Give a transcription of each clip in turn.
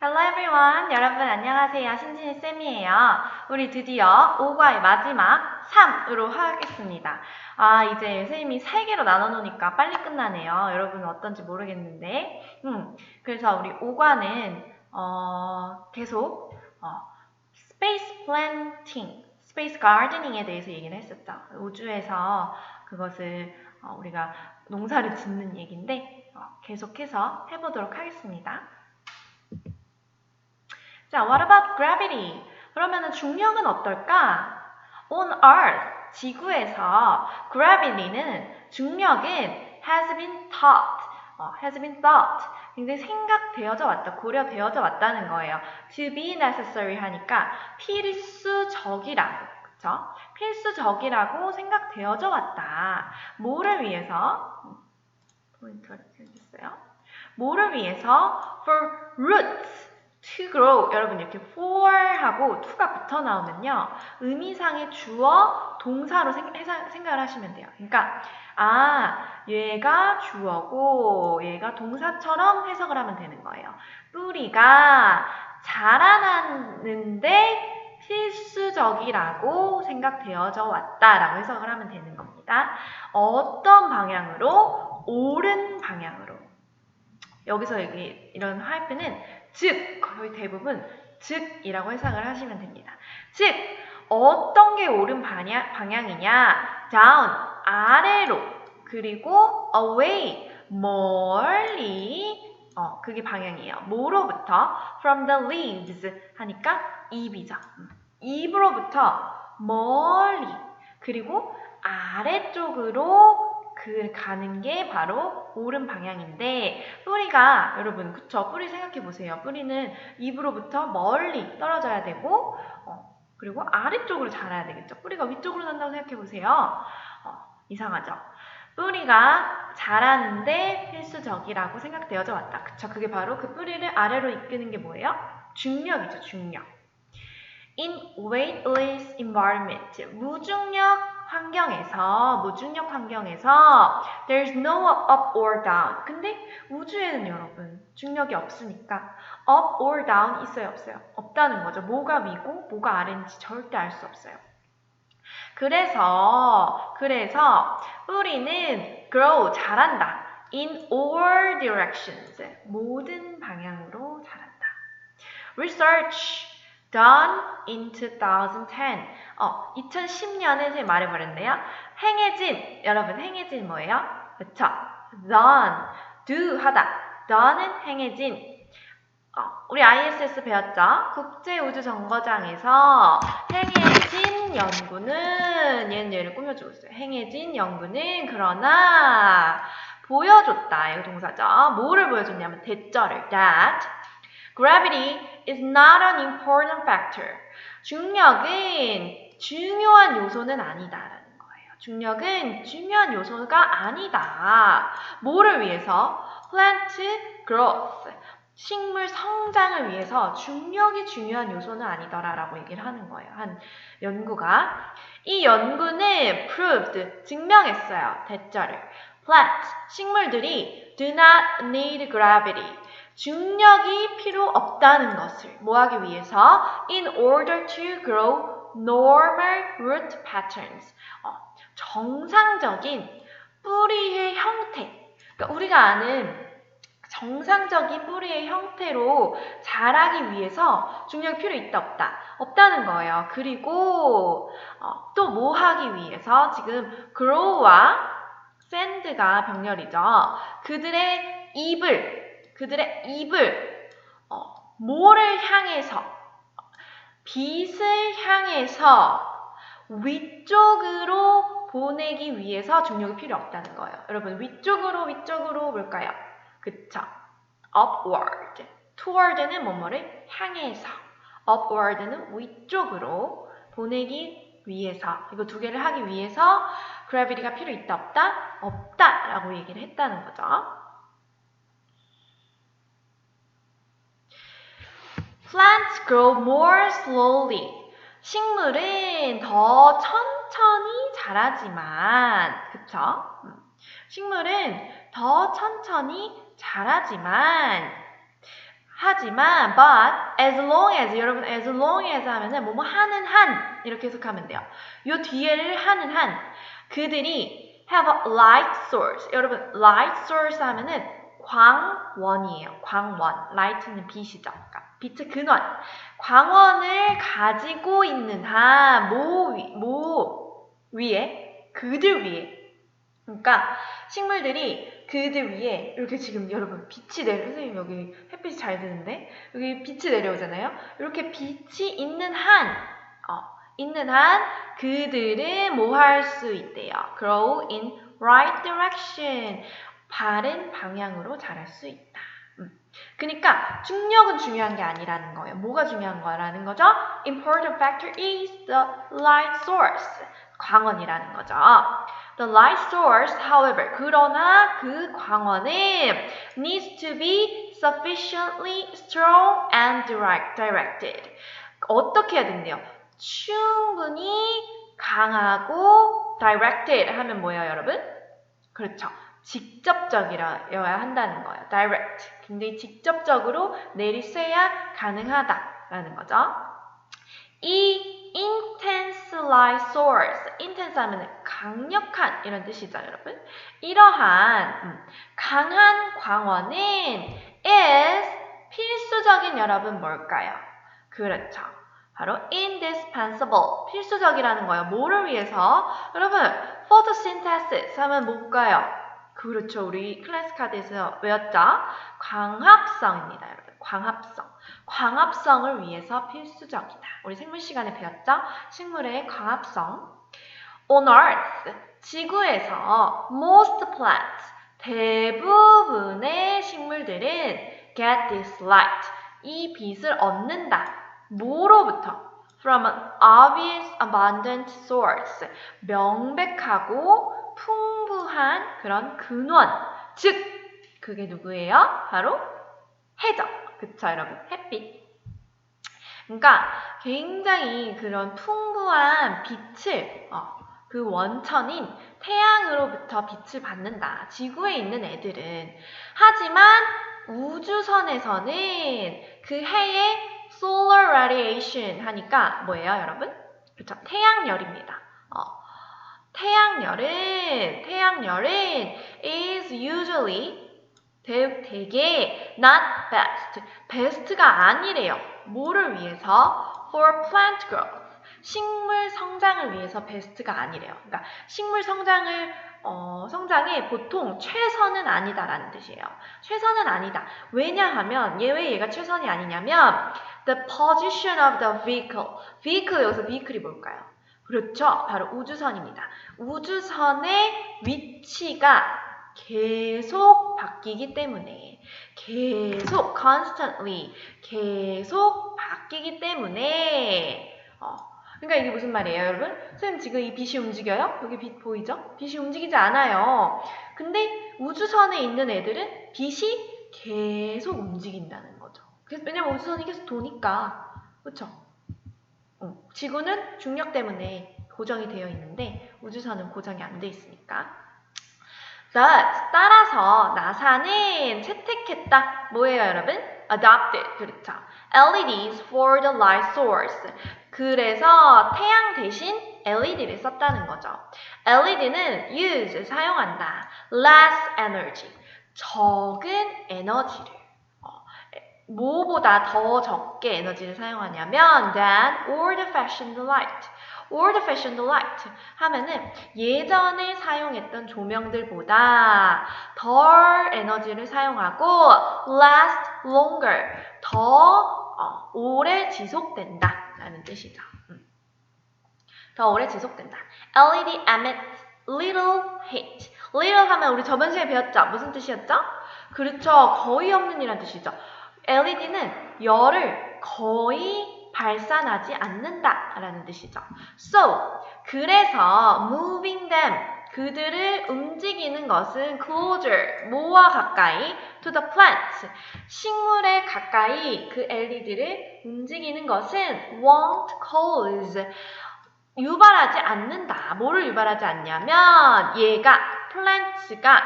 Hello everyone. 여러분 안녕하세요. 신진이 쌤이에요. 우리 드디어 5과의 마지막 3으로 하겠습니다. 아, 이제 선생님이 3개로 나눠 놓으니까 빨리 끝나네요. 여러분 어떤지 모르겠는데. 음, 그래서 우리 5과는 어, 계속 어, space planting, space gardening에 대해서 얘기를 했었죠. 우주에서 그것을 어, 우리가 농사를 짓는 얘기인데 어, 계속해서 해 보도록 하겠습니다. 자, what about gravity? 그러면은 중력은 어떨까? On Earth, 지구에서 gravity는 중력은 has been thought, 어, has been thought. 굉장히 생각되어져 왔다, 고려되어져 왔다는 거예요. To be necessary 하니까 필수적이라고, 그쵸? 필수적이라고 생각되어져 왔다. 뭐를 위해서? 포인트가 이렇게 생겼어요. 뭐를 위해서? For roots. To grow. 여러분 이렇게 for 하고 to가 붙어 나오면요 의미상의 주어 동사로 생각을 하시면 돼요. 그러니까 아 얘가 주어고 얘가 동사처럼 해석을 하면 되는 거예요. 뿌리가 자라나는데 필수적이라고 생각되어져 왔다라고 해석을 하면 되는 겁니다. 어떤 방향으로? 옳은 방향으로 여기서 여기 이런 하이프는 즉 거의 대부분 즉이라고 해석을 하시면 됩니다. 즉 어떤 게 옳은 방향, 방향이냐 down 아래로 그리고 away 멀리 어 그게 방향이에요. 뭐로부터 from the leaves 하니까 잎이죠. 음, 잎으로부터 멀리 그리고 아래쪽으로 그 가는 게 바로 옳은 방향인데 뿌리가 여러분 그쵸? 뿌리 생각해 보세요. 뿌리는 잎으로부터 멀리 떨어져야 되고 어, 그리고 아래쪽으로 자라야 되겠죠? 뿌리가 위쪽으로 난다고 생각해 보세요. 어, 이상하죠? 뿌리가 자라는데 필수적이라고 생각되어져 왔다. 그쵸? 그게 바로 그 뿌리를 아래로 이끄는 게 뭐예요? 중력이죠 중력. In weightless environment. 무중력 환경에서 무중력 환경에서 there's no up or down. 근데 우주에는 여러분 중력이 없으니까 up or down 있어요 없어요? 없다는 거죠. 뭐가 위고 뭐가 아래인지 절대 알 수 없어요. 그래서 그래서 뿌리는 grow 자란다. in all directions 모든 방향으로 자란다. research done in 2010. 어, 2010년에 제가 말해버렸네요. 행해진, 여러분 행해진 뭐예요? 그쵸? done, do 하다. done은 행해진. 어, 우리 ISS 배웠죠? 국제우주정거장에서 행해진 연구는 얘는 얘를 꾸며주고 있어요. 행해진 연구는 그러나 보여줬다. 이거 동사죠. 뭐를 보여줬냐면 대절을 that Gravity is not an important factor. 중력은 중요한 요소는 아니다라는 거예요. 중력은 중요한 요소가 아니다. 뭐를 위해서? Plant growth. 식물 성장을 위해서 중력이 중요한 요소는 아니더라라고 얘기를 하는 거예요. 한 연구가. 이 연구는 proved, 증명했어요. 대절을. Plants, 식물들이 do not need gravity. 중력이 필요 없다는 것을 뭐하기 위해서? In order to grow normal root patterns. 어, 정상적인 뿌리의 형태. 그러니까 우리가 아는 정상적인 뿌리의 형태로 자라기 위해서 중력이 필요 있다 없다? 없다는 거예요. 그리고 어, 또 뭐 하기 위해서? 지금 grow와 sand가 병렬이죠. 그들의 입을 그들의 입을 어, 뭐를 향해서 빛을 향해서 위쪽으로 보내기 위해서 중력이 필요 없다는 거예요. 여러분 위쪽으로 위쪽으로 뭘까요? 그쵸? upward. toward는 뭐뭐를 향해서 upward는 위쪽으로 보내기 위해서 이거 두 개를 하기 위해서 gravity가 필요 있다 없다? 없다라고 얘기를 했다는 거죠. Plants grow more slowly. 식물은 더 천천히 자라지만, 그쵸? 식물은 더 천천히 자라지만, 하, 하지만 but as long as 여러분 as long as 하면은 뭐뭐 하는 한 이렇게 해석하면 돼요. 요 뒤에를 하는 한 그들이 have a light source. 여러분 light source 하면은 광원이에요. 광원. light는 빛이죠. 그러니까 빛의 근원. 광원을 가지고 있는 한 모 위, 모 위에 그들 위에 그러니까 식물들이 그들 위에 이렇게 지금 여러분 빛이 내려 선생님 여기 햇빛이 잘 드는데 여기 빛이 내려오잖아요. 이렇게 빛이 있는 한 어, 있는 한 그들은 뭐 할 수 있대요. Grow in right direction. 바른 방향으로 자랄 수 있다. 음. 그러니까 중력은 중요한 게 아니라는 거예요. 뭐가 중요한 거라는 거죠? Important factor is the light source. 광원이라는 거죠. The light source, however, 그러나 그 광원은 needs to be sufficiently strong and direct, directed. 어떻게 해야 된대요? 충분히 강하고 directed 하면 뭐예요, 여러분? 그렇죠. 직접적이어야 한다는 거예요. direct. 굉장히 직접적으로 내리쇠야 가능하다라는 거죠. 이 intense light source, intense 하면 강력한 이런 뜻이죠, 여러분. 이러한 음, 강한 광원은 is 필수적인 여러분 뭘까요? 그렇죠. 바로 indispensable, 필수적이라는 거예요. 뭐를 위해서? 여러분, photosynthesis 하면 뭘까요? 그렇죠. 우리 클래스 카드에서 외웠죠? 광합성입니다, 여러분. 광합성. 광합성을 위해서 필수적이다. 우리 생물 시간에 배웠죠? 식물의 광합성. On Earth, 지구에서 most plants, 대부분의 식물들은 get this light, 이 빛을 얻는다. 뭐로부터? From an obvious abundant source, 명백하고 풍부한 그런 근원. 즉, 그게 누구예요? 바로 해죠. 그쵸, 여러분? 햇빛. 그러니까 굉장히 그런 풍부한 빛을, 어, 그 원천인 태양으로부터 빛을 받는다. 지구에 있는 애들은. 하지만 우주선에서는 그 해의 solar radiation 하니까 뭐예요, 여러분? 그렇죠. 태양열입니다. 어, 태양열은 태양열은 is usually 대, 되게 not best. best가 아니래요. 뭐를 위해서? for plant growth. 식물 성장을 위해서 베스트가 아니래요. 그러니까 식물 성장을 어, 성장에 보통 최선은 아니다라는 뜻이에요. 최선은 아니다. 왜냐하면 얘 왜 얘가 최선이 아니냐면 the position of the vehicle. vehicle 여기서 vehicle이 뭘까요? 그렇죠. 바로 우주선입니다. 우주선의 위치가 계속 바뀌기 때문에 계속 constantly 계속 바뀌기 때문에 어, 그러니까 이게 무슨 말이에요, 여러분? 선생님 지금 이 빛이 움직여요? 여기 빛 보이죠? 빛이 움직이지 않아요. 근데 우주선에 있는 애들은 빛이 계속 움직인다는 거죠. 그래서 왜냐면 우주선이 계속 도니까, 그렇죠? 어, 지구는 중력 때문에 고정이 되어 있는데 우주선은 고정이 안 돼 있으니까. Thus, 따라서 나사는 채택했다. 뭐예요, 여러분? Adopted. 그렇죠. LEDs for the light source. 그래서 태양 대신 LED를 썼다는 거죠. LED는 use, 사용한다. less energy, 적은 에너지를. 어, 뭐보다 더 적게 에너지를 사용하냐면 than old-fashioned light. old-fashioned light 하면은 예전에 사용했던 조명들보다 덜 에너지를 사용하고 last longer, 더 어, 오래 지속된다 라는 뜻이죠. 음. 더 오래 지속된다. LED emits little heat. little 하면 우리 저번 시간에 배웠죠? 무슨 뜻이었죠? 그렇죠. 거의 없는 이란 뜻이죠. LED는 열을 거의 발산하지 않는다 라는 뜻이죠. So, 그래서 moving them, 그들을 움직이는 것은 closer, 뭐와 가까이 to the plant, 식물에 가까이 그 LED를 움직이는 것은 won't cause, 유발하지 않는다. 뭐를 유발하지 않냐면 얘가 plants가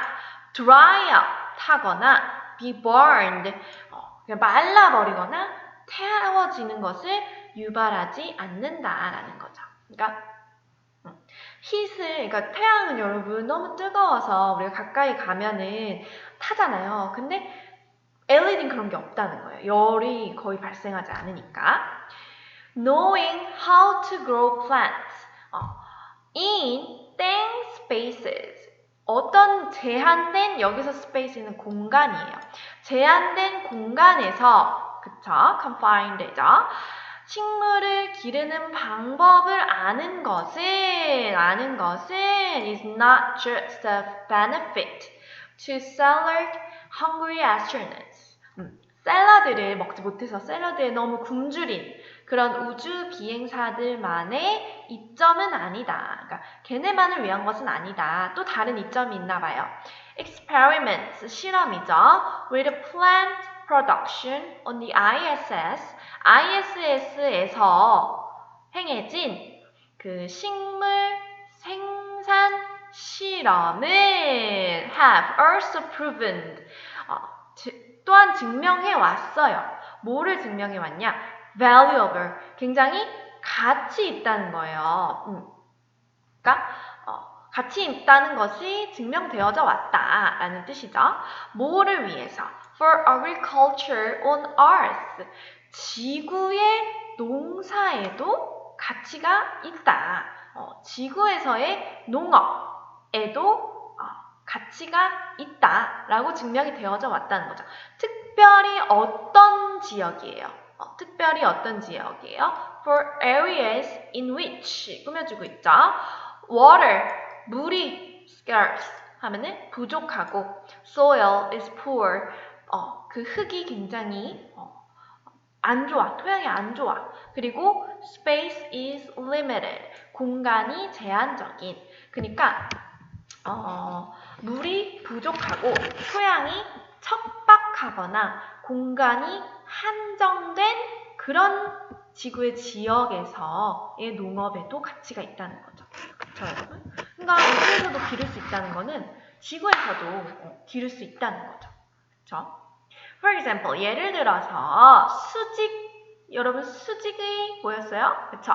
dry up, 타거나 be burned, 그냥 말라버리거나 태워지는 것을 유발하지 않는다라는 거죠. 그러니까 음, hit을 그러니까 태양은 여러분 너무 뜨거워서 우리가 가까이 가면은 타잖아요. 근데 LED는 그런 게 없다는 거예요. 열이 거의 발생하지 않으니까. Knowing how to grow plants 어, in 땡 spaces 어떤 제한된 여기서 space는 공간이에요. 제한된 공간에서 그쵸? confined죠. 식물을 기르는 방법을 아는 것은 아는 것은 is not just a benefit to cellar hungry astronauts. 음, 샐러드를 먹지 못해서 샐러드에 너무 굶주린 그런 우주 비행사들만의 이점은 아니다. 그러니까 걔네만을 위한 것은 아니다. 또 다른 이점이 있나 봐요. experiments 실험이죠. with plant production on the ISS ISS에서 행해진 그 식물 생산 실험을 have also proven 어, 지- 또한 증명해 왔어요. 뭐를 증명해 왔냐? Valuable 굉장히 가치 있다는 거예요. 음. 그러니까 어, 가치 있다는 것이 증명되어져 왔다라는 뜻이죠. 뭐를 위해서? For agriculture on Earth. 지구의 농사에도 가치가 있다. 어, 지구에서의 농업에도 어, 가치가 있다라고 증명이 되어져 왔다는 거죠. 특별히 어떤 지역이에요? 어, 특별히 어떤 지역이에요? For areas in which 꾸며주고 있죠. Water, 물이 scarce 하면은 부족하고 soil is poor, 어, 그 흙이 굉장히 어, 안 좋아, 토양이 안 좋아. 그리고 space is limited, 공간이 제한적인. 그러니까 어, 물이 부족하고 토양이 척박하거나 공간이 한정된 그런 지구의 지역에서의 농업에도 가치가 있다는 거죠. 그렇죠, 여러분? 그러니까 우주에서도 기를 수 있다는 거는 지구에서도 어, 기를 수 있다는 거죠. 그렇죠? For example, 예를 들어서 수직 여러분 수직이 뭐였어요? 그쵸?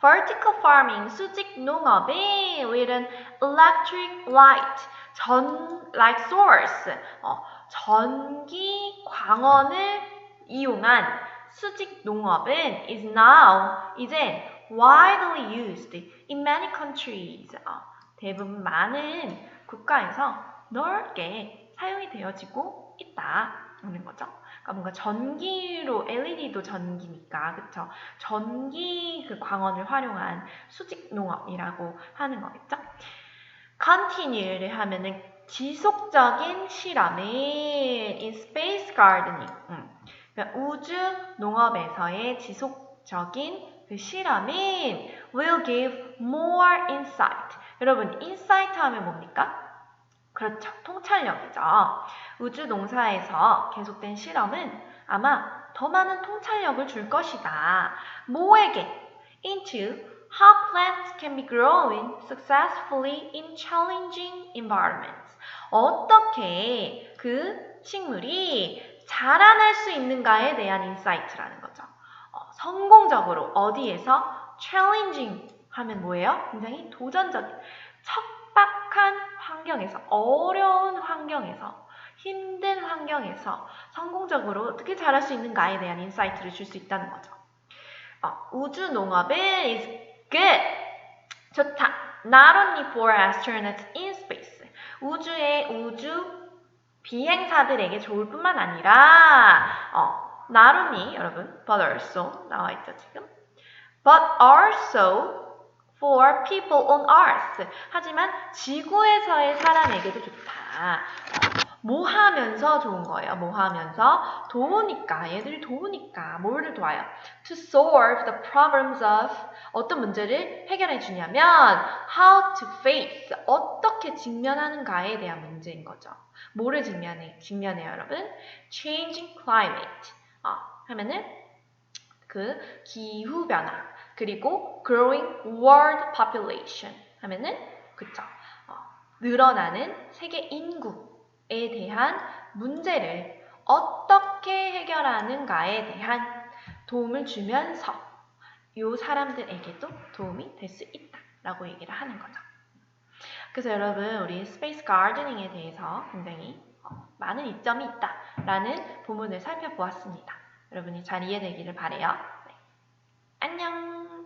Vertical farming, 수직 농업이 with an electric light, 전 light source, 어, 전기 광원을 이용한 수직 농업은 is now 이제 widely used in many countries. 어, 대부분 많은 국가에서 넓게 사용이 되어지고 있다는 거죠. 그러니까 뭔가 전기로 LED도 전기니까 그쵸? 전기 그 광원을 활용한 수직 농업이라고 하는 거겠죠. continue를 하면은 지속적인 실험은 in space gardening. 음. 그러니까 우주 농업에서의 지속적인 그 실험은 will give more insight. 여러분, insight 하면 뭡니까? 그렇죠. 통찰력이죠. 우주 농사에서 계속된 실험은 아마 더 많은 통찰력을 줄 것이다. 뭐에게? into how plants can be growing successfully in challenging environments. 어떻게 그 식물이 자라날 수 있는가에 대한 인사이트라는 거죠. 어, 성공적으로 어디에서 challenging 하면 뭐예요? 굉장히 도전적인, 척박한 환경에서, 어려운 환경에서, 힘든 환경에서 성공적으로 어떻게 자랄 수 있는가에 대한 인사이트를 줄 수 있다는 거죠. 어, 우주 농업은 is good. 좋다. Not only for astronauts in space. 우주의 우주 비행사들에게 좋을 뿐만 아니라 어, only 여러분 but also 나와 있죠 지금? but also for people on earth. 하지만 지구에서의 사람에게도 좋다. 어, 뭐 하면서 좋은 거예요 뭐 하면서 도우니까 얘들이 도우니까 뭐를 도와요 to solve the problems of 어떤 문제를 해결해 주냐면 how to face 어떻게 직면하는가에 대한 문제인 거죠 뭐를 직면해, 직면해요, 여러분? Changing climate. 어, 하면은 그 기후 변화. 그리고 growing world population. 하면은 그쵸. 어, 늘어나는 세계 인구에 대한 문제를 어떻게 해결하는가에 대한 도움을 주면서 이 사람들에게도 도움이 될 수 있다 라고 얘기를 하는 거죠. 그래서 여러분 우리 스페이스 가르데닝에 대해서 굉장히 어, 많은 이점이 있다 라는 부분을 살펴보았습니다. 여러분이 잘 이해되기를 바래요. 네. 안녕.